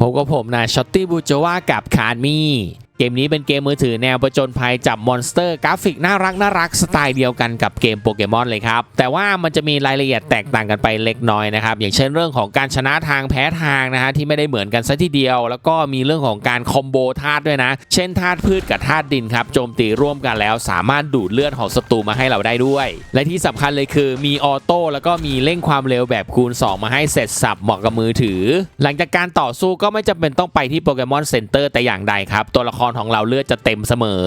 พบกับผมนายช็อตตี้บูจว่ากับคานมี่ เกมนี้เป็นเกมมือถือแนวประจนภัยจับมอนสเตอร์กราฟิกน่ารักน่ารักสไตล์เดียวกันกับเกมโปเกมอนเลยครับ แต่ว่ามันจะมีรายละเอียดแตกต่างกันไปเล็กน้อยนะครับ อย่างเช่นเรื่องของการชนะทางแพ้ทางนะฮะที่ไม่ได้เหมือนกันซะทีเดียว แล้วก็มีเรื่องของการคอมโบธาตุด้วยนะ เช่นธาตุพืชกับธาตุดินครับโจมตีร่วมกันแล้ว สามารถดูดเลือดของศัตรูมาให้เราได้ด้วย และที่สำคัญเลยคือมีออโต้แล้วก็มีเร่งความเร็วแบบคูณ 2 มาให้เสร็จสับเหมาะกับมือถือ หลังจากการต่อสู้ก็ไม่จำเป็นต้องไปที่โปเกมอนเซ็นเตอร์แต่อย่างใดครับตัวละครของเราเลือดจะเต็มเสมอ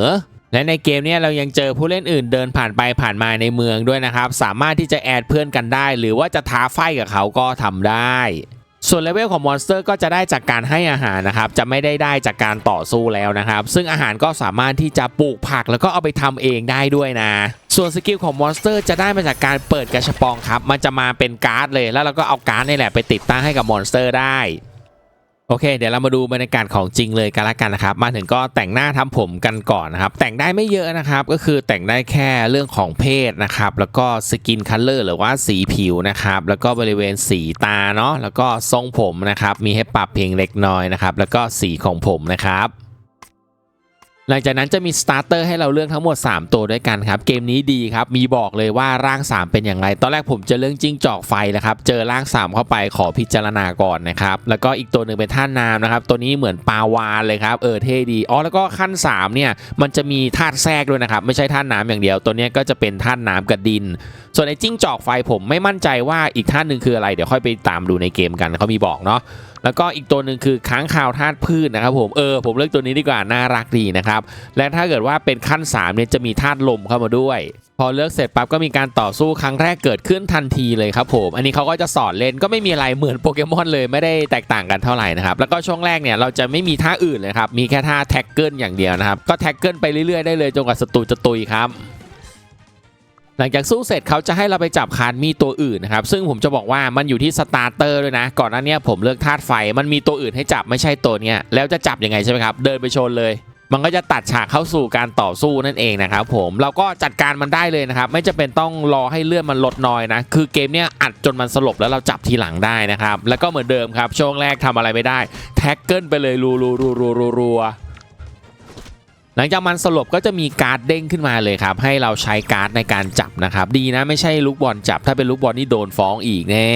และในเกมนี้เรายังเจอผู้เล่นอื่นเดินผ่านไปผ่านมาในเมืองด้วยนะครับ สามารถที่จะแอดเพื่อนกันได้ หรือว่าจะท้าไฟกับเขาก็ทำได้ส่วนเลเวลของมอนสเตอร์ก็จะได้จากการให้อาหารนะครับ จะไม่ได้ได้จากการต่อสู้แล้วนะครับ ซึ่งอาหารก็สามารถที่จะปลูกผักแล้วก็เอาไปทำเองได้ด้วยนะ ส่วนสกิลของมอนสเตอร์จะได้มาจากการเปิดกระชับปองครับ มันจะมาเป็นการ์ดเลย แล้วเราก็เอาการ์ดนี่แหละไปติดตั้งให้กับมอนสเตอร์ได้ โอเค เดี๋ยวเรามาดูบรรยากาศของจริงเลยกันละกันนะครับ มาถึงก็แต่งหน้าทำผมกันก่อนนะครับ แต่งได้ไม่เยอะนะครับ ก็คือแต่งได้แค่เรื่องของเพศนะครับ แล้วก็สกินคัลเลอร์หรือว่าสีผิวนะครับ แล้วก็บริเวณสีตาเนาะ แล้วก็ทรงผมนะครับ มีให้ปรับเพียงเล็กน้อยนะครับ แล้วก็สีของผมนะครับ หลังจากนั้นจะมีสตาร์เตอร์ให้เราเลือกทั้งหมด 3 ตัวด้วยกันครับ เกมนี้ดีครับ มีบอกเลยว่าร่าง 3 เป็นอย่างไร ตอนแรกผมจะเรื่องจิ้งจอกไฟนะครับ เจอร่าง 3 เข้าไปขอพิจารณาก่อนนะครับ แล้วก็อีกตัวหนึ่งเป็นท่าน้ำนะครับ ตัวนี้เหมือนปลาวานเลยครับ เออเท่ดี อ๋อ แล้วก็ขั้น 3 เนี่ย มันจะมีธาตุแทรกด้วยนะครับ ไม่ใช่ท่าน้ำอย่างเดียว ตัวนี้ก็จะเป็นท่าน้ำกับดิน ส่วนไอ้จิ้งจอกไฟผมไม่มั่นใจว่าอีกท่านหนึ่งคืออะไร เดี๋ยวค่อยไปตามดูในเกมกันเขามีบอกเนาะ แล้วก็อีกตัวหนึ่งคือค้างคาวธาตุพืชนะครับผมเออผมเลือกตัวนี้ดีกว่าน่ารักดีนะครับและถ้าเกิดว่าเป็นขั้น3เนี่ยจะมีธาตุลมเข้ามาด้วย พอเลือกเสร็จปั๊บก็มีการต่อสู้ครั้งแรกเกิดขึ้นทันทีเลยครับผมอันนี้เขาก็จะสอนเล่นก็ไม่มีอะไรเหมือนโปเกมอนเลยไม่ได้แตกต่างกันเท่าไหร่นะครับแล้วก็ช่วงแรกเนี่ยเราจะไม่มีท่าอื่นเลยครับมีแค่ท่าแท็กเกิลอย่างเดียวนะครับก็แท็กเกิลไปเรื่อยๆได้เลยจนกว่าศัตรูจะตุยครับ หลังจากสู้เสร็จเขาจะให้เราไปจับคานมีตัวอื่นนะครับซึ่งผมจะบอกว่ามันอยู่ที่สตาร์เตอร์ด้วยนะ ก่อนหน้านี้ผมเลือกธาตุไฟมันมีตัวอื่นให้จับไม่ใช่ตัวเนี้ยแล้วจะจับยังไงใช่ไหมครับเดินไปชนเลยมันก็จะตัดฉากเข้าสู่การต่อสู้นั่นเองนะครับผมเราก็จัดการมันได้เลยนะครับ ไม่จำเป็นต้องรอให้เลือดมันลดน้อยนะ คือเกมเนี้ยอัดจนมันสลบแล้วเราจับทีหลังได้นะครับ แล้วก็เหมือนเดิมครับ ช่วงแรกทำอะไรไม่ได้ แท็กเกิลไปเลยรัวรัวรัวรัวรัวรัว หลังจากมันสลบก็จะมีการ์ดเด้งขึ้นมาเลยครับ ให้เราใช้การ์ดในการจับนะครับ ดีนะไม่ใช่ลูกบอลจับ ถ้าเป็นลูกบอลนี่โดนฟ้องอีกแน่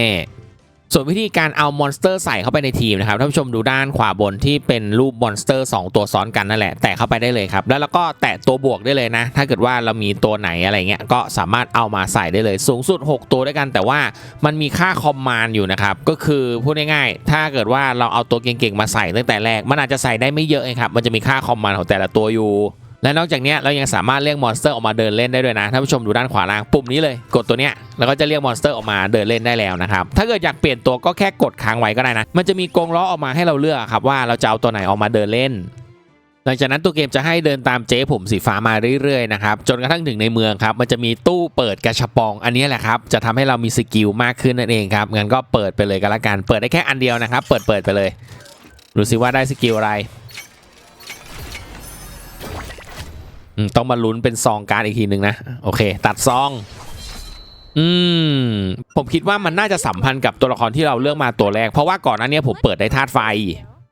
ส่วนวิธีการเอามอนสเตอร์ใส่เข้าไปในทีมนะครับท่านผู้ชมดูด้านขวาบนที่เป็นรูปมอนสเตอร์2 ตัวซ้อนกันนั่นแหละ แตะเข้าไปได้เลยครับ แล้วเราก็แตะตัวบวกได้เลยนะ ถ้าเกิดว่าเรามีตัวไหนอะไรเงี้ยก็สามารถเอามาใส่ได้เลย สูงสุด 6 ตัวด้วยกัน แต่ว่ามันมีค่าคอมมานด์อยู่นะครับก็คือพูดง่ายๆถ้าเกิดว่าเราเอาตัวเก่งๆมาใส่ตั้งแต่แรกมันอาจจะใส่ได้ไม่เยอะเองครับมันจะมีค่าคอมมานด์ของแต่ละตัวอยู่ และนอกจากนี้เรายังสามารถเรียกมอนสเตอร์ออกมาเดินเล่นได้ด้วยนะท่านผู้ชมดูด้านขวาล่างปุ่มนี้เลยกดตัวเนี้ยแล้วก็จะเรียกมอนสเตอร์ออกมาเดินเล่นได้แล้วนะครับถ้าเกิดอยากเปลี่ยนตัวก็แค่กดค้างไว้ก็ได้นะมันจะมีกรงล้อออกมาให้เราเลือกครับว่าเราจะเอาตัวไหนออกมาเดินเล่นหลังจากนั้นตัวเกมจะให้เดินตามเจ๊ผมสีฟ้ามาเรื่อยๆนะครับจนกระทั่งถึงในเมืองครับมันจะมีตู้เปิดกระชับปอง อันนี้แหละครับจะทำให้เรามีสกิลมากขึ้นนั่นเองครับงั้นก็เปิดไปเลยก็แล้วกันเปิดได้แค่อันเดียวนะครับ เปิดเปิดไปเลยดูสิว่าได้สกิลอะไร ต้องมาลุ้นเป็นซองการ์ดอีกทีหนึ่งนะ โอเค ตัดซอง อืม ผมคิดว่ามันน่าจะสัมพันธ์กับตัวละครที่เราเลือกมาตัวแรก เพราะว่าก่อนหน้านี้ผมเปิดได้ธาตุไฟ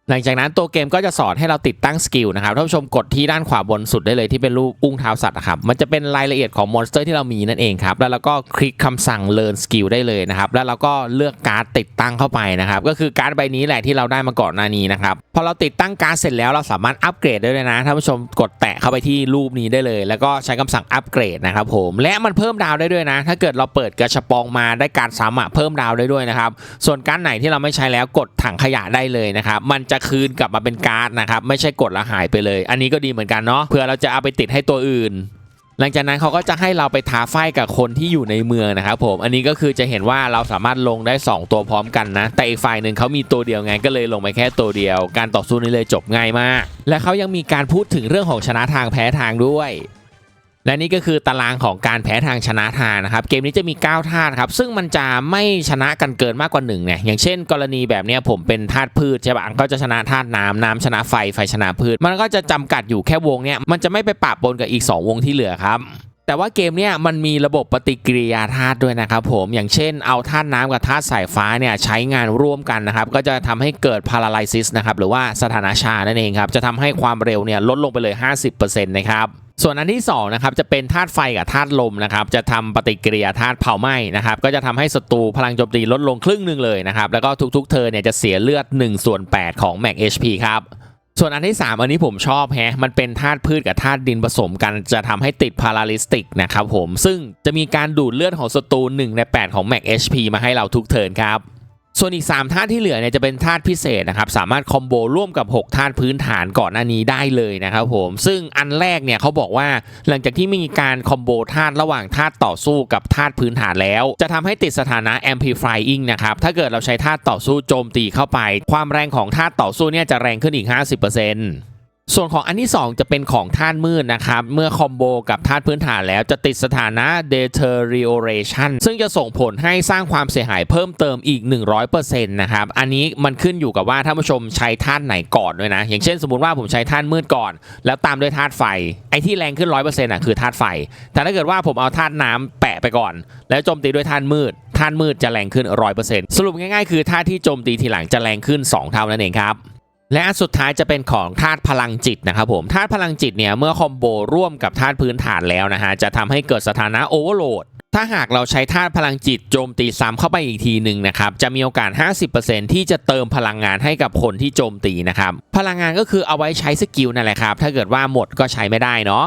หลังจากนั้นตัวเกมก็จะสอนให้เราติดตั้งสกิลนะครับท่านผู้ชมกดที่ด้านขวาบนสุดได้เลยที่เป็นรูปอุ้งเท้าสัตว์นะครับมันจะเป็นรายละเอียดของมอนสเตอร์ที่เรามีนั่นเองครับแล้วเราก็คลิกคำสั่ง learn skill ได้เลยนะครับแล้วเราก็เลือกการ์ดติดตั้งเข้าไปนะครับก็คือการ์ดใบนี้แหละที่เราได้มาก่อนหน้านี้นะครับพอเราติดตั้งการ์ดเสร็จแล้วเราสามารถอัปเกรดได้เลยนะท่านผู้ชมกดแตะเข้าไปที่รูปนี้ได้เลย แล้วก็ใช้คำสั่งอัปเกรดนะครับผมและมันเพิ่มดาวได้ด้วยนะ ถ้าเกิดเราเปิดกระชปองมาได้การซ้ำอะเพิ่มดาวได้ด้วยนะครับส่วนการ์ดไหนที่เราไม่ใช้แล้วกดถังขยะได้เลยนะครับมันจะจะคืนกลับมาเป็นการ์ดนะครับ ไม่ใช่กดแล้วหายไปเลย อันนี้ก็ดีเหมือนกันเนาะเผื่อเราจะเอาไปติดให้ตัวอื่น หลังจากนั้นเขาก็จะให้เราไปท้าไฟกับคนที่อยู่ในเมืองนะครับผมอันนี้ก็คือจะเห็นว่าเราสามารถลงได้ 2 ตัวพร้อมกันนะ แต่อีกฝ่ายหนึ่งเขามีตัวเดียวไงก็เลยลงไปแค่ตัวเดียว การต่อสู้นี้เลยจบง่ายมาก และเขายังมีการพูดถึงเรื่องของชนะทางแพ้ทางด้วย และนี่ก็คือตารางของการแพ้ทางชนะทางนะครับ เกมนี้จะมี 9 ธาตุครับ ซึ่งมันจะไม่ชนะกันเกินมากกว่า1เนี่ยอย่างเช่น กรณีแบบนี้ผมเป็นธาตุพืชใช่ปะก็จะชนะธาตุน้ำน้ำชนะไฟไฟชนะพืช มันก็จะจำกัดอยู่แค่วงเนี้ยมันจะไม่ไปปะปนกับอีก 2 วงที่เหลือครับแต่ว่าเกมเนี่ยมันมีระบบปฏิกิริยาธาตุด้วยนะครับผมอย่างเช่นเอาธาตุน้ำกับธาตุสายฟ้าเนี่ยใช้งานร่วมกันนะครับก็จะทำให้เกิด paralysis นะครับหรือว่าสถานะชานั่นเองครับจะทำให้ความเร็วเนี่ยลดลงไปเลย 50%นะครับ ส่วนอันที่2นะครับจะเป็นธาตุไฟกับธาตุลมนะครับจะทำปฏิกิริยาธาตุเผาไหม้นะครับก็จะทำให้ศัตรูพลังโจมตีลดลงครึ่งหนึ่งเลยนะครับแล้วก็ทุกๆ เธอเนี่ยจะเสียเลือด1ส่วน8ของ Max HP ครับส่วนอันที่ 3 อันนี้ผมชอบแฮะมันเป็นธาตุพืชกับธาตุดินผสมกันจะทำให้ติดพาราลิสติกนะครับผมซึ่งจะมีการดูดเลือดของศัตรู1ใน 8 ของ Max HP มาให้เราทุกเทิร์นครับ ส่วนอีก 3 ธาตุที่เหลือเนี่ยจะเป็นธาตุพิเศษนะครับ สามารถคอมโบร่วมกับ 6 ธาตุพื้นฐานก่อนหน้านี้ได้เลยนะครับผม ซึ่งอันแรกเนี่ยเขาบอกว่าหลังจากที่มีการคอมโบธาตุระหว่างธาตุต่อสู้กับธาตุพื้นฐานแล้ว จะทำให้ติดสถานะ amplifying นะครับ ถ้าเกิดเราใช้ธาตุต่อสู้โจมตีเข้าไป ความแรงของธาตุต่อสู้เนี่ยจะแรงขึ้นอีก 50% ส่วนของอันที่ 2 จะเป็นของธาตุมืดนะครับ เมื่อคอมโบกับธาตุพื้นฐานแล้วจะติดสถานะ deterioration ซึ่งจะส่งผลให้สร้างความเสียหายเพิ่มเติมอีก 100%นะครับ อันนี้มันขึ้นอยู่กับว่าท่านผู้ชมใช้ธาตุไหนก่อนด้วยนะ อย่างเช่นสมมติว่าผมใช้ธาตุมืดก่อน แล้วตามด้วยธาตุไฟ ไอ้ที่แรงขึ้น 100%อะคือธาตุไฟ แต่ถ้าเกิดว่าผมเอาธาตุน้ำแปะไปก่อน แล้วโจมตีด้วยธาตุมืดธาตุมืดจะแรงขึ้น 100%สรุปง่ายๆ คือธาตุที่โจมตีทีหลังจะแรงขึ้น 2 เท่านั่นเองครับ และอันสุดท้ายจะเป็นของธาตุพลังจิตนะครับผมธาตุพลังจิตเนี่ยเมื่อคอมโบร่วมกับธาตุพื้นฐานแล้วนะฮะจะทำให้เกิดสถานะโอเวอร์โหลดถ้าหากเราใช้ธาตุพลังจิตโจมตีซ้ำเข้าไปอีกทีหนึ่งนะครับจะมีโอกาส 50%ที่จะเติมพลังงานให้กับคนที่โจมตีนะครับพลังงานก็คือเอาไว้ใช้สกิลนั่นแหละครับถ้าเกิดว่าหมดก็ใช้ไม่ได้เนาะ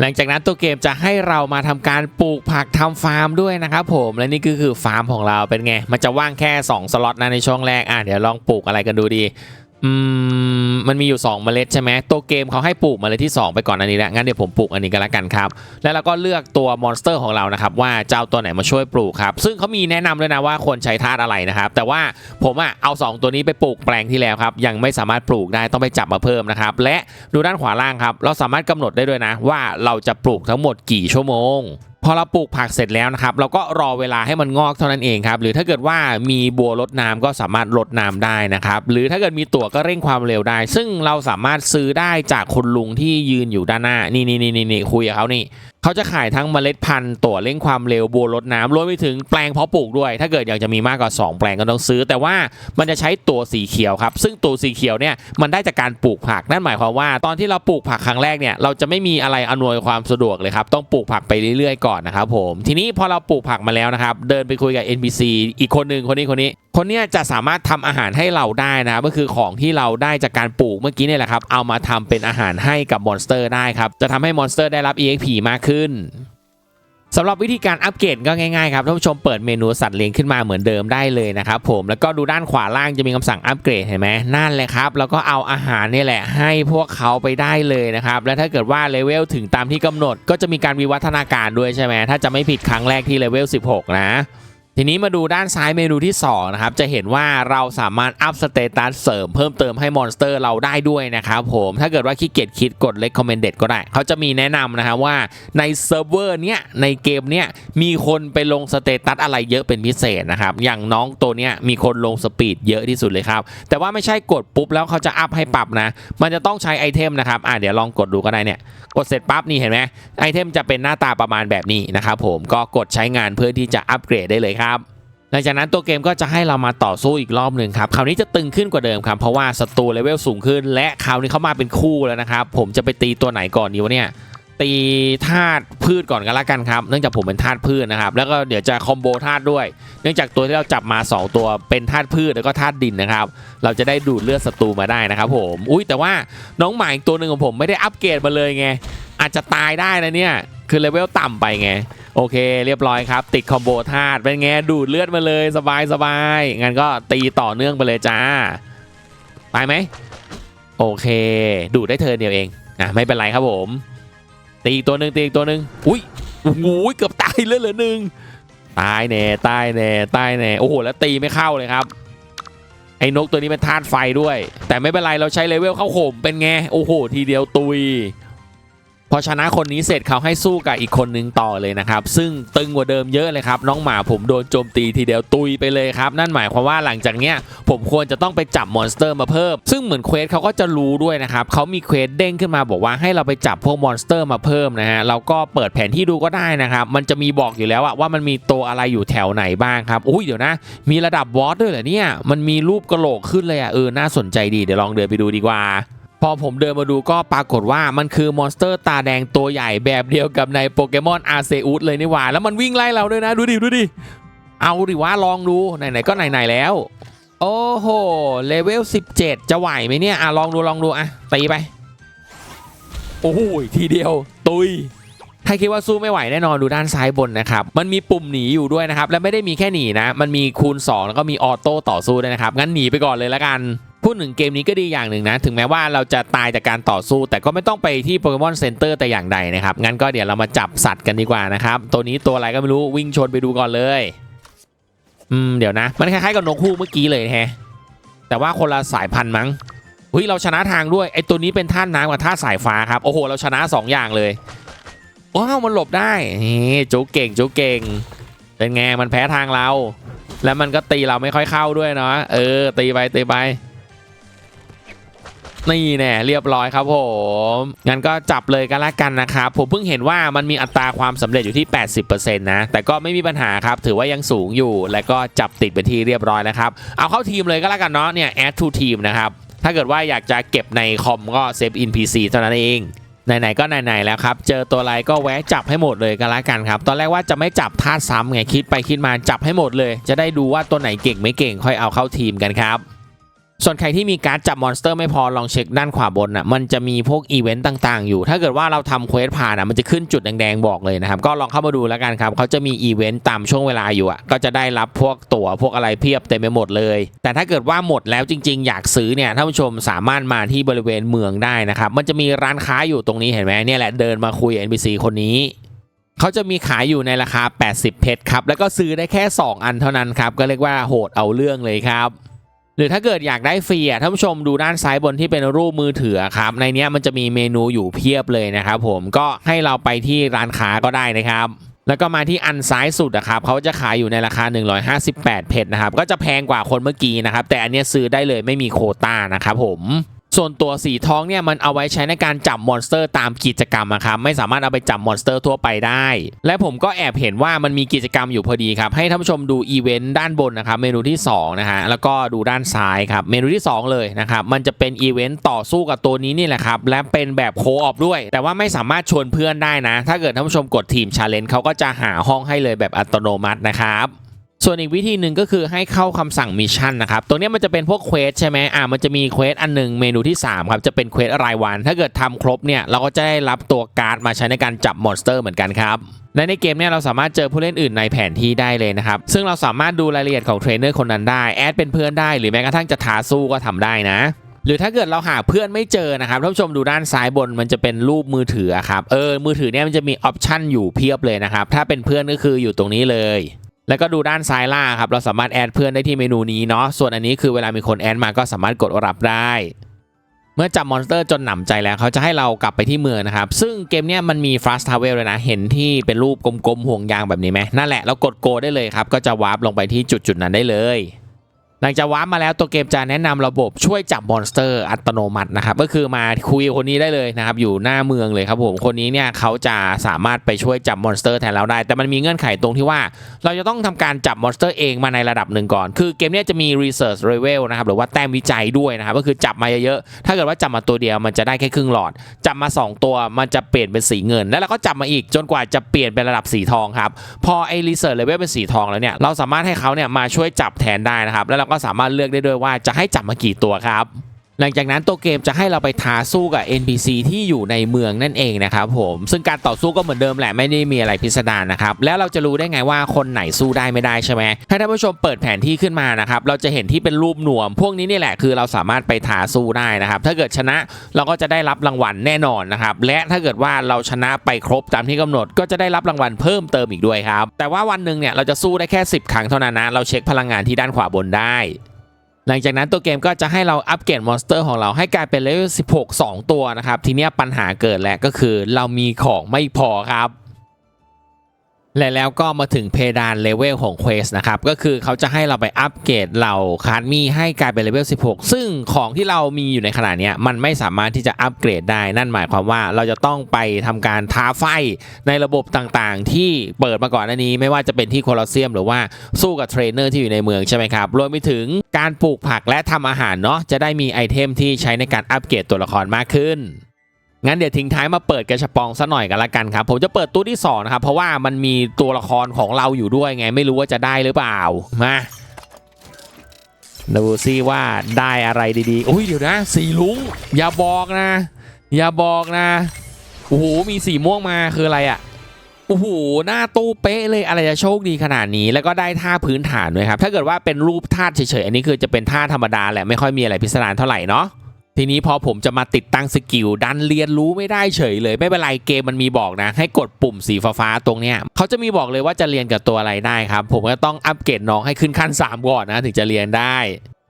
หลังจากนั้นตัวเกมจะให้เรามาทำการปลูกผักทำฟาร์มด้วยนะครับผมและนี่ก็คือฟาร์มของเราเป็นไง มันจะว่างแค่ 2 สล็อตนะในช่วงแรกอะเดี๋ยวลองปลูกอะไรกันดูดี อืมมันมีอยู่ 2 เมล็ดใช่ไหมตัวเกมเขาให้ปลูกเมล็ดที่ 2 ไปก่อนอันนี้แล้วงั้นเดี๋ยวผมปลูกอันนี้กันละกันครับ แล้วเราก็เลือกตัวมอนสเตอร์ของเรานะครับว่าจะเอาตัวไหนมาช่วยปลูกครับ ซึ่งเขามีแนะนำด้วยนะว่าควรใช้ธาตุอะไรนะครับ แต่ว่าผมอะเอา 2 ตัวนี้ไปปลูกแปลงที่แล้วครับยังไม่สามารถปลูกได้ต้องไปจับมาเพิ่มนะครับและดูด้านขวาล่างครับเราสามารถกำหนดได้ด้วยนะ ว่าเราจะปลูกทั้งหมดกี่ชั่วโมง พอเราปลูกผักเสร็จแล้วนะครับเราก็รอเวลาให้มันงอกเท่านั้นเองครับหรือถ้าเกิดว่ามีบัวลดน้ำก็สามารถลดน้ำได้นะครับหรือถ้าเกิดมีตั๋วก็เร่งความเร็วได้ ซึ่งเราสามารถซื้อได้จากคุณลุงที่ยืนอยู่ด้านหน้านี่นี่นี่นี่คุยกับเขานี่ เขาจะขายทั้งเมล็ดพันธุ์ตั๋วเร่งความเร็วบัวรดน้ำรวมไปถึงแปลงเพาะปลูกด้วย ถ้าเกิดอยากจะมีมากกว่า 2 แปลงก็ต้องซื้อ แต่ว่ามันจะใช้ตัวสีเขียวครับ ซึ่งตัวสีเขียวเนี่ยมันได้จากการปลูกผักนั่นหมายความว่า ตอนที่เราปลูกผักครั้งแรกเนี่ยเราจะไม่มีอะไรอำนวยความสะดวกเลยครับต้องปลูกผักไปเรื่อยๆก่อนนะครับผมทีนี้พอเราปลูกผักมาแล้วนะครับเดินไปคุยกับ NPC อีกคนหนึ่งคนนี้คนนี้คนนี้จะสามารถทำอาหารให้เราได้นะครับก็คือของที่เราได้จากการปลูกเมื่อกี้เนี่ยแหละครับเอามาทำเป็นอาหารให้กับมอนสเตอร์ได้ครับจะทำให้มอนสเตอร์ได้รับ EXP มากขึ้นสำหรับวิธีการอัปเกรดก็ง่ายๆครับท่านผู้ชมเปิดเมนูสัตว์เลี้ยงขึ้นมาเหมือนเดิมได้เลยนะครับผมแล้วก็ดูด้านขวาล่างจะมีคำสั่งอัปเกรดเห็นไหมนั่นเลยครับแล้วก็เอาอาหารนี่แหละ ให้พวกเขาไปได้เลยนะครับและถ้าเกิดว่าเลเวลถึงตามที่กำหนด ก็จะมีการวิวัฒนาการด้วยใช่ไหมถ้าจะไม่ผิดครั้งแรกที่เลเวล16 นะ ทีนี้มาดูด้านซ้ายเมนูที่ 2 นะครับ จะเห็นว่าเราสามารถอัพสเตตัสเสริมเพิ่มเติมให้มอนสเตอร์เราได้ด้วยนะครับผม ถ้าเกิดว่าขี้เกียจคิดกด recommended ก็ได้ เขาจะมีแนะนำนะครับว่าในเซิร์ฟเวอร์เนี้ยในเกมเนี้ยมีคนไปลงสเตตัสอะไรเยอะเป็นพิเศษนะครับ อย่างน้องตัวเนี้ยมีคนลงสปีดเยอะที่สุดเลยครับ แต่ว่าไม่ใช่กดปุ๊บแล้วเขาจะอัพให้ปรับนะ มันจะต้องใช้ไอเทมนะครับ อะเดี๋ยวลองกดดูก็ได้เนี่ย กดเสร็จปั๊บนี่เห็นไหมไอเทมจะเป็นหน้าตาประมาณแบบนี้นะครับผม ก็กดใช้งานเพื่อที่จะอัปเกรดได้เลยครับหลังจากนั้นตัวเกมก็จะให้เรามาต่อสู้อีกรอบหนึ่งครับคราวนี้จะตึงขึ้นกว่าเดิมครับเพราะว่าศัตรูเลเวลสูงขึ้น และคราวนี้เขามาเป็นคู่แล้วนะครับผมจะไปตีตัวไหนก่อนดีวะเนี่ยตีธาตุพืชก่อนกันละกันครับเนื่องจากผมเป็นธาตุพืชนะครับแล้วก็เดี๋ยวจะคอมโบธาตุด้วย เนื่องจากตัวที่เราจับมา 2 ตัวเป็นธาตุพืชแล้วก็ธาตุดินนะครับเราจะได้ดูดเลือดศัตรูมาได้นะครับผมอุ้ยแต่ว่าน้องหมาอีกตัวหนึ่งของผมไม่ได้อัปเกรดมาเลยไงอาจจะตายได้นะเนี่ยคือเลเวลต่ำไปไง โอเค เรียบร้อยครับ ติดคอมโบธาตุเป็นไงดูดเลือดมาเลยสบายสบายงั้นก็ตีต่อเนื่องไปเลยจ้าไปไหมโอเค ดูดได้เธอเดียวเองอะไม่เป็นไรครับผม ตีอีกตัวหนึ่งตีอีกตัวหนึ่งอุ้ยโอ้โหเกือบตายเลยเหลือหนึ่งตายแน่ตายแน่ตายแน่โอ้โหแล้วตีไม่เข้าเลยครับไอ้นกตัวนี้เป็นธาตุไฟด้วย แต่ไม่เป็นไรเราใช้เลเวลเข้าข่มเป็นไง โอ้โห ทีเดียวตุย พอชนะคนนี้เสร็จเขาให้สู้กับอีกคนนึงต่อเลยนะครับ ซึ่งตึงกว่าเดิมเยอะเลยครับ น้องหมาผมโดนโจมตีทีเดียวตุยไปเลยครับ นั่นหมายความว่าหลังจากเนี้ยผมควรจะต้องไปจับมอนสเตอร์มาเพิ่ม ซึ่งเหมือนเควสเขาก็จะรู้ด้วยนะครับเขามีเควสเด้งขึ้นมาบอกว่าให้เราไปจับพวกมอนสเตอร์มาเพิ่มนะฮะเราก็เปิดแผนที่ดูก็ได้นะครับ มันจะมีบอกอยู่แล้วอะว่ามันมีตัวอะไรอยู่แถวไหนบ้างครับอุ้ยเดี๋ยวนะ มีระดับวอตด้วยเหรอเนี่ยมันมีรูปกระโหลกขึ้นเลยอะเออน่าสนใจดีเดี๋ยวลองเดินไปดูดีกว่า พอผมเดินมาดูก็ปรากฏว่ามันคือมอนสเตอร์ตาแดงตัวใหญ่แบบเดียวกับในโปเกมอนอาเซอุสเลยนี่หว่า แล้วมันวิ่งไล่เราด้วยนะ ดูดิ ดูดิ เอาดิว่าลองดู ไหน ๆ ก็ไหน ๆ แล้ว โอ้โห เลเวล 17 จะไหวไหมเนี่ย อะ ลองดูลองดู อะ ตีไป โอ้โห ทีเดียว ตุยใครคิดว่าสู้ไม่ไหวแน่นอนดูด้านซ้ายบนนะครับ มันมีปุ่มหนีอยู่ด้วยนะครับ และไม่ได้มีแค่หนีนะ มันมีคูณ 2 แล้วก็มีออโต้ต่อสู้ด้วยนะครับ งั้นหนีไปก่อนเลยละกัน พูดถึงเกมนี้ก็ดีอย่างหนึ่งนะ ถึงแม้ว่าเราจะตายจากการต่อสู้ แต่ก็ไม่ต้องไปที่โปเกมอนเซ็นเตอร์แต่อย่างใดนะครับ งั้นก็เดี๋ยวเรามาจับสัตว์กันดีกว่านะครับ ตัวนี้ตัวอะไรก็ไม่รู้วิ่งชนไปดูก่อนเลย อืม เดี๋ยวนะ มันคล้ายๆกับนกฮูกเมื่อกี้เลยแฮะ แต่ว่าคนละสายพันธุ์มั้งเฮ้ยเราชนะทางด้วยไอตัวนี้เป็นท่าน้ำกับท่าสายฟ้าครับ โอ้โห เราชนะสองอย่างเลยว้าวมันหลบได้นี่จุกเก่งจุกเก่ง เป็นไงมันแพ้ทางเรา แล้วมันก็ตีเราไม่ค่อยเข้าด้วยเนาะเออ ตีไปตีไป นี่แน่เรียบร้อยครับผมงั้นก็จับเลยกันละกันนะครับผมเพิ่งเห็นว่ามันมีอัตราความสำเร็จอยู่ที่ 80%นะแต่ก็ไม่มีปัญหาครับถือว่ายังสูงอยู่ และก็จับติดเป็นที่เรียบร้อยแล้วครับเอาเข้าทีมเลยก็แล้วกันเนาะเนี่ย add to team นะครับถ้าเกิดว่าอยากจะเก็บในคอมก็ save in PC เท่านั้นเองไหนๆก็ไหนๆแล้วครับ เจอตัวอะไรก็แวะจับให้หมดเลยก็แล้วกันครับ ตอนแรกว่าจะไม่จับท่าซ้ำไงคิดไปคิดมาจับให้หมดเลย จะได้ดูว่าตัวไหนเก่งไม่เก่งค่อยเอาเข้าทีมกันครับ ส่วนใครที่มีการ์ดจับมอนสเตอร์ไม่พอลองเช็คด้านขวาบนอะมันจะมีพวกอีเวนต์ต่างๆอยู่ ถ้าเกิดว่าเราทำเควสผ่านอะมันจะขึ้นจุดแดงๆบอกเลยนะครับ ก็ลองเข้ามาดูแล้วกันครับเขาจะมีอีเวนต์ตามช่วงเวลาอยู่อะก็จะได้รับพวกตั๋วพวกอะไรเพียบเต็มไปหมดเลย แต่ถ้าเกิดว่าหมดแล้วจริง ๆ อยากซื้อเนี่ยท่านผู้ชมสามารถมาที่บริเวณเมืองได้นะครับมันจะมีร้านค้าอยู่ตรงนี้เห็นไหมเนี่ยแหละเดินมาคุย NPC คนนี้เขาจะมีขายอยู่ในราคา 80 เพชรครับ แล้วก็ซื้อได้แค่ 2 อันเท่านั้นครับ ก็เรียกว่าโหดเอาเรื่องเลยครับ หรือถ้าเกิดอยากได้ฟรีอะท่านผู้ชมดูด้านซ้ายบนที่เป็นรูปมือถือครับในนี้มันจะมีเมนูอยู่เพียบเลยนะครับผมก็ให้เราไปที่ร้านค้าก็ได้นะครับ แล้วก็มาที่อันซ้ายสุดนะครับเขาจะขายอยู่ในราคา 158 เพชรนะครับก็จะแพงกว่าคนเมื่อกี้นะครับแต่อันนี้ซื้อได้เลยไม่มีโคต้านะครับผม ส่วนตัวสีทองเนี่ยมันเอาไว้ใช้ในการจับมอนสเตอร์ตามกิจกรรมอะครับไม่สามารถเอาไปจับมอนสเตอร์ทั่วไปได้ และผมก็แอบเห็นว่ามันมีกิจกรรมอยู่พอดีครับ ให้ท่านผู้ชมดูอีเวนต์ด้านบนนะครับเมนูที่2นะฮะแล้วก็ดูด้านซ้ายครับเมนูที่ 2 เลยนะครับมันจะเป็นอีเวนต์ต่อสู้กับตัวนี้นี่แหละครับและเป็นแบบโคออฟด้วย แต่ว่าไม่สามารถชวนเพื่อนได้นะ ถ้าเกิดท่านผู้ชมกดทีมชาเลนจ์เขาก็จะหาห้องให้เลยแบบอัตโนมัตินะครับ ส่วนอีกวิธีหนึ่งก็คือให้เข้าคำสั่งมิชชั่นนะครับ ตรงนี้มันจะเป็นพวกเควสใช่ไหมอ่ามันจะมีเควสอันหนึ่งเมนูที่ 3 ครับ จะเป็นเควสรายวัน ถ้าเกิดทำครบเนี่ย เราก็จะได้รับตัวการ์ดมาใช้ในการจับมอนสเตอร์เหมือนกันครับและในเกมเนี่ยเราสามารถเจอผู้เล่นอื่นในแผนที่ได้เลยนะครับ ซึ่งเราสามารถดูรายละเอียดของเทรนเนอร์คนนั้นได้ แอดเป็นเพื่อนได้ หรือแม้กระทั่งจะท้าสู้ก็ทำได้นะ หรือถ้าเกิดเราหาเพื่อนไม่เจอนะครับท่านผู้ชมดูด้านซ้ายบนมันจะเป็นรูปมือถือครับ เออ มือถือเนี่ยมันจะมีออปชันอยู่เพียบเลยนะครับ ถ้าเป็นเพื่อนก็คืออยู่ตรงนี้เลย แล้วก็ดูด้านซ้ายล่างครับ เราสามารถแอดเพื่อนได้ที่เมนูนี้เนาะ ส่วนอันนี้คือเวลามีคนแอดมาก็สามารถกดรับได้ เมื่อจับมอนสเตอร์จนหนำใจแล้วเขาจะให้เรากลับไปที่เมืองนะครับ ซึ่งเกมเนี้ยมันมี fast travel เลยนะ เห็นที่เป็นรูปกลมๆห่วงยางแบบนี้ไหมนั่นแหละ เรากดโกได้เลยครับ ก็จะวาร์ปลงไปที่จุดๆนั้นได้เลย หลังจากวาร์ปมาแล้วตัวเกมจะแนะนำระบบช่วยจับมอนสเตอร์อัตโนมัตินะครับก็คือมาคุยคนนี้ได้เลยนะครับอยู่หน้าเมืองเลยครับผมคนนี้เนี่ยเขาจะสามารถไปช่วยจับมอนสเตอร์แทนเราได้ แต่มันมีเงื่อนไขตรงที่ว่า เราจะต้องทำการจับมอนสเตอร์เองมาในระดับหนึ่งก่อน คือเกมนี้จะมี research level นะครับหรือว่าแต้มวิจัยด้วยนะครับก็คือจับมาเยอะๆถ้าเกิดว่าจับมาตัวเดียวมันจะได้แค่ครึ่งหลอด จับมา 2 ตัวมันจะเปลี่ยนเป็นสีเงิน แล้วเราก็จับมาอีกจนกว่าจะเปลี่ยนเป็นระดับสีทองครับพอไอ้ research level เป็นสีทองแล้วเนี่ยเราสามารถให้เขาเนี่ยมาช่วยจับแทนได้นะครับแล้วเราก็สามารถเลือกได้ด้วยว่าจะให้จับมากี่ตัวครับ หลังจากนั้นตัวเกมจะให้เราไปท้าสู้กับ NPC ที่อยู่ในเมืองนั่นเองนะครับผมซึ่งการต่อสู้ก็เหมือนเดิมแหละไม่ได้มีอะไรพิสดารนะครับแล้วเราจะรู้ได้ไงว่าคนไหนสู้ได้ไม่ได้ใช่ไหมให้ท่านผู้ชมเปิดแผนที่ขึ้นมานะครับเราจะเห็นที่เป็นรูปหน่วม พวกนี้นี่แหละคือเราสามารถไปท้าสู้ได้นะครับถ้าเกิดชนะเราก็จะได้รับรางวัลแน่นอนนะครับและถ้าเกิดว่าเราชนะไปครบตามที่กำหนด ก็จะได้รับรางวัลเพิ่มเติมอีกด้วยครับแต่ว่าวันหนึ่งเนี่ยเราจะสู้ได้แค่ 10 ครั้งเท่านั้นนะเราเช็คพลังงานที่ด้านขวาบนได้ หลังจากนั้นตัวเกมก็จะให้เราอัปเกรดมอนสเตอร์ของเราให้กลายเป็นเลเวล16 2 ตัวนะครับ ทีนี้ปัญหาเกิดแหละก็คือเรามีของไม่พอครับ และแล้วก็มาถึงเพดานเลเวลของเควสนะครับ ก็คือเขาจะให้เราไปอัปเกรดเหล่าคาร์ดมีให้กลายเป็นเลเวล 16 ซึ่งของที่เรามีอยู่ในขณะนี้มันไม่สามารถที่จะอัปเกรดได้ นั่นหมายความว่าเราจะต้องไปทำการท้าไฟในระบบต่างๆ ที่เปิดมาก่อนหน้านี้ ไม่ว่าจะเป็นที่โคลอสเซียม หรือว่าสู้กับเทรนเนอร์ที่อยู่ในเมืองใช่ไหมครับ รวมไปถึงการปลูกผักและทำอาหารเนาะจะได้มีไอเทมที่ใช้ในการอัปเกรดตัวละครมากขึ้น งั้นเดี๋ยวทิ้งท้ายมาเปิดกระชปองซะหน่อยกันละกันครับ ผมจะเปิดตู้ที่สองนะครับเพราะว่ามันมีตัวละครของเราอยู่ด้วยไง ไม่รู้ว่าจะได้หรือเปล่ามาดูซิว่าได้อะไรดีๆอุ้ยเดี๋ยวนะ สีลุงอย่าบอกนะ อย่าบอกนะโอ้โหมีสีม่วงมาคืออะไรอะ่ะโอ้โหหน้าตู้เป๊ะเลยอะไรจะโชคดีขนาดนี้ แล้วก็ได้ท่าพื้นฐานด้วยครับถ้าเกิดว่าเป็นรูปธาตุเฉยๆอันนี้คือจะเป็นท่าธรรมดาแหละไม่ค่อยมีอะไรพิสดารเท่าไหร่เนาะ ทีนี้พอผมจะมาติดตั้งสกิลดันเรียนรู้ไม่ได้เฉยเลยไม่เป็นไรเกมมันมีบอกนะ ให้กดปุ่มสีฟ้าๆตรงเนี้ยเขาจะมีบอกเลยว่าจะเรียนกับตัวอะไรได้ครับ ผมก็ต้องอัปเกรดน้องให้ขึ้นขั้น 3 ก่อนนะ ถึงจะเรียนได้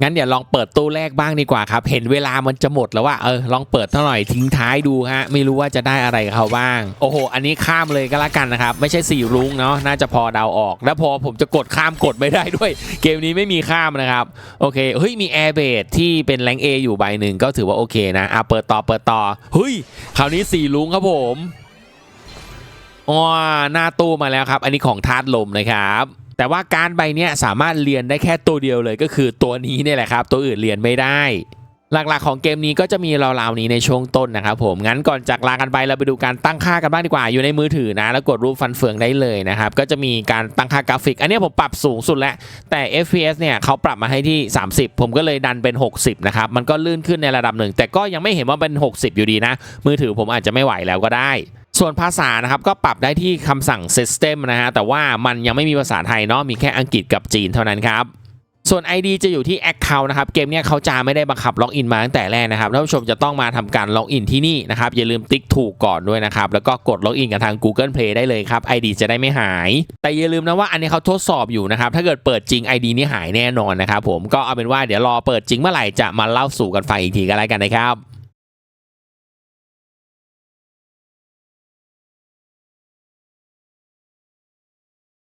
งั้นเดี๋ยวลองเปิดตู้แรกบ้างดีกว่าครับ เห็นเวลามันจะหมดแล้วว่าเออลองเปิดเท่าหน่อยทิ้งท้ายดูฮะไม่รู้ว่าจะได้อะไรกับเขาบ้าง โอ้โห อันนี้ข้ามเลยก็แล้วกันนะครับไม่ใช่สีรุ้งเนาะน่าจะพอเดาออก แล้วพอผมจะกดข้ามกดไม่ได้ด้วย เกมนี้ไม่มีข้ามนะครับโอเคเฮ้ยมีแอร์เบดที่เป็นแรงเออยู่ใบหนึ่งก็ถือว่าโอเคนะอะเปิดต่อเปิดต่อเฮ้ยคราวนี้สี่ลุงครับผมอ๋อหน้าตู้มาแล้วครับ อันนี้ของธาตุลมนะครับ แต่ว่าการใบเนี้ยสามารถเรียนได้แค่ตัวเดียวเลยก็คือตัวนี้เนี่ยแหละครับ ตัวอื่นเรียนไม่ได้ หลักๆของเกมนี้ก็จะมีราวๆนี้ในช่วงต้นนะครับผมงั้นก่อนจากลากันไปเราไปดูการตั้งค่ากันบ้างดีกว่าอยู่ในมือถือนะ แล้วกดรูปฟันเฟืองได้เลยนะครับก็จะมีการตั้งค่ากราฟิก อันนี้ผมปรับสูงสุดแล้วแต่ FPS เนี่ยเขาปรับมาให้ที่ 30 ผมก็เลยดันเป็น 60นะครับมันก็ลื่นขึ้นในระดับหนึ่งแต่ก็ยังไม่เห็นว่าเป็น 60 อยู่ดีนะ มือถือผมอาจจะไม่ไหวแล้วก็ได้ ส่วนภาษานะครับก็ปรับได้ที่คำสั่ง System นะฮะแต่ว่ามันยังไม่มีภาษาไทยเนาะมีแค่อังกฤษกับจีนเท่านั้นครับส่วน ID จะอยู่ที่ Account นะครับ เกมเนี้ยเขาจะไม่ได้บังคับล็อกอินมาตั้งแต่แรกนะครับท่านผู้ชมจะต้องมาทำการล็อกอินที่นี่นะครับ อย่าลืมติ๊กถูกก่อนด้วยนะครับ แล้วก็กดล็อกอินกับทาง Google Play ได้เลยครับ ID จะได้ไม่หาย แต่อย่าลืมนะว่าอันนี้เขาทดสอบอยู่นะครับ ถ้าเกิดเปิดจริง ID นี่หายแน่นอนนะครับผมก็เอาเป็นว่าเดี๋ยวรอเปิดจริงเมื่อไหร่จะมาเล่าสู่กันฟังอีกทีก็แล้วกันนะครับ